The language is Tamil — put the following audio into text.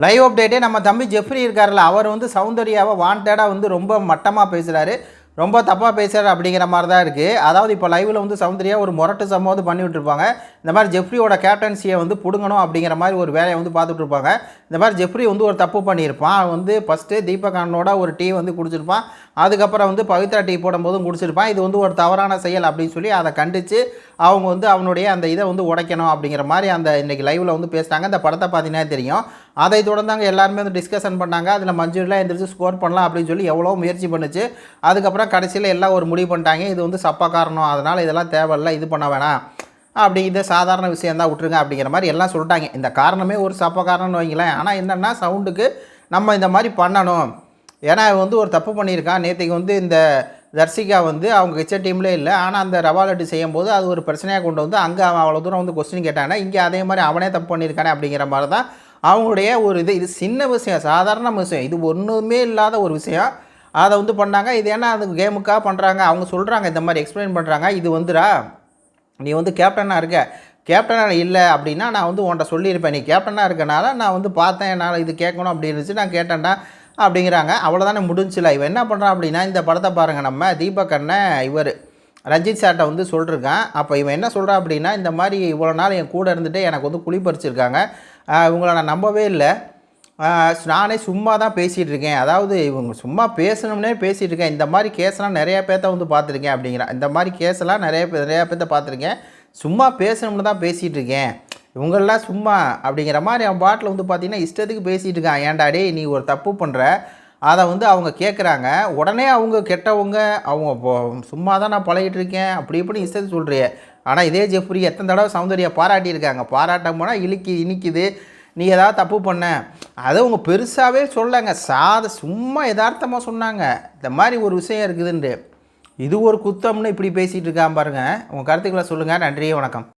லைவ் அப்டேட்டே நம்ம தம்பி ஜெஃப்ரி இருக்கார்ல அவர் வந்து சௌந்தர்யாவை வாண்டடாக வந்து ரொம்ப மட்டமாக பேசுகிறாரு ரொம்ப தப்பாக பேசுகிறார் அப்படிங்கிற மாதிரி தான் இருக்குது அதாவது இப்போ லைவில் வந்து சௌந்தர்யா ஒரு முரட்டு சம்பவம் பண்ணி விட்டுருப்பாங்க. இந்த மாதிரி ஜெஃப்ரியோட கேப்டன்சியை வந்து பிடுங்கணும் அப்படிங்கிற மாதிரி ஒரு வேலையை வந்து பார்த்துட்ருப்பாங்க இந்த மாதிரி ஜெஃப்ரி வந்து ஒரு தப்பு பண்ணியிருப்பான். அவன் வந்து ஃபஸ்ட்டு தீபகானோட ஒரு டீ வந்து குடிச்சிருப்பான். அதுக்கப்புறம் வந்து பவித்ரா டீ போடும்போதும் குடிச்சிருப்பான். இது வந்து ஒரு தவறான செயல் அப்படின்னு சொல்லி அதை கண்டித்து அவங்க வந்து அவனுடைய அந்த இதை வந்து உடைக்கணும் அப்படிங்கிற மாதிரி அந்த இன்றைக்கி லைவில் வந்து பேசுகிறாங்க இந்த படத்தை பார்த்தீங்கன்னா தெரியும். அதை தொடர்ந்தாங்க எல்லாருமே வந்து டிஸ்கஷன் பண்ணாங்க. அதில் மஞ்சுரிலாம் எந்திரிச்சு ஸ்கோர் பண்ணலாம் அப்படின்னு சொல்லி எவ்வளோ முயற்சி பண்ணுச்சு. அதுக்கப்புறம் கடைசியில் எல்லாம் ஒரு முடிவு பண்ணிட்டாங்க. இது வந்து சப்பா காரணம் அதனால் இதெல்லாம் தேவையில்லை இது பண்ண வேணாம். அப்படி இது சாதாரண விஷயம் தான் விட்ருங்க அப்படிங்கிற மாதிரி எல்லாம் சொல்லிட்டாங்க. இந்த காரணமே ஒரு சப்ப காரணம்னு வைங்களேன். ஆனால் என்னென்னா சவுண்டுக்கு நம்ம இந்த மாதிரி பண்ணணும். ஏன்னா வந்து ஒரு தப்பு பண்ணியிருக்கான். நேற்றுக்கு வந்து இந்த தர்சிகா வந்து அவங்க கிச்சன் டீம்லேயே இல்லை. ஆனால் அந்த ரவா லட்டு செய்யும் போது அது ஒரு பிரச்சனையாக கொண்டு வந்து அங்கே அவன் அவ்வளோ தூரம் வந்து கொஸ்டின் கேட்டானே இங்கே அதே மாதிரி அவனே தப்பு பண்ணியிருக்கானே அப்படிங்கிற மாதிரி தான் அவங்களுடைய ஒரு இது. இது சின்ன விஷயம் சாதாரண விஷயம். இது ஒன்றுமே இல்லாத ஒரு விஷயம். அதை வந்து பண்ணாங்க. இது ஏன்னா அது கேமுக்காக பண்ணுறாங்க அவங்க சொல்கிறாங்க இந்த மாதிரி எக்ஸ்பிளைன் பண்ணுறாங்க இது வந்துடா நீ வந்து கேப்டனாக இருக்க. கேப்டனாக இல்லை அப்படின்னா நான் வந்து உன்ட்ட சொல்லியிருப்பேன். நீ கேப்டனாக இருக்கனால நான் வந்து பார்த்தேன். என்னால் இது கேட்கணும் அப்படி இருந்துச்சு. நான் கேட்டேன்டா அப்படிங்கிறாங்க. அவ்வளோதானே முடிஞ்சில இவன் என்ன பண்ணுறான் அப்படின்னா இந்த படத்தை பாருங்கள் நம்ம. தீபக் அண்ணன் இவர். ரஞ்சித் சார்ட்ட வந்து சொல்லியிருக்கான் அப்போ இவன் என்ன சொல்கிறான் அப்படின்னா இந்த மாதிரி இவ்வளோ நாள் என் கூட இருந்துட்டு எனக்கு வந்து குழி பறிச்சிருக்காங்க. இவங்கள நான் நம்பவே இல்லை. நானே சும்மா தான் பேசிகிட்டு இருக்கேன். அதாவது இவங்க சும்மா பேசணும்னே பேசிகிட்டு இருக்கேன். இந்த மாதிரி கேஸ்லாம் நிறையா பேர்த்த வந்து பார்த்துருக்கேன் அப்படிங்கிறான். இந்த மாதிரி கேஸ்லாம் நிறைய பேர் நிறையா பேர்த்த பார்த்துருக்கேன். சும்மா பேசணும்னு தான் பேசிகிட்டு இருக்கேன். இவங்களெலாம் சும்மா அப்படிங்கிற மாதிரி அவன் பாட்டில் வந்து பார்த்தீங்கன்னா இஷ்டத்துக்கு பேசிகிட்டு இருக்கான். ஏன்டா நீ ஒரு தப்பு பண்ணுற அதை வந்து அவங்க கேட்குறாங்க உடனே அவங்க கெட்டவங்க அவங்க சும்மா தான் நான் பழகிட்டு இருக்கேன். அப்படி இப்படி இஷ்டத்துக்கு சொல்கிறிய ஆனால் இதே ஜெஃப்ரி எத்தனை தடவை சௌந்தர்யா பாராட்டியிருக்காங்க பாராட்டம் போனால் இழுக்கி இனிக்குது. நீ ஏதாவது தப்பு பண்ண. அதை அவங்க பெருசாகவே சொல்லங்க சாத சும்மா யதார்த்தமாக சொன்னாங்க. இந்த மாதிரி ஒரு விஷயம் இருக்குதுன்ட்டு. இது ஒரு குத்தம்னு இப்படி பேசிகிட்டு இருக்கான் பாருங்கள் உங்கள் கருத்துக்களை சொல்லுங்கள் நன்றி வணக்கம்.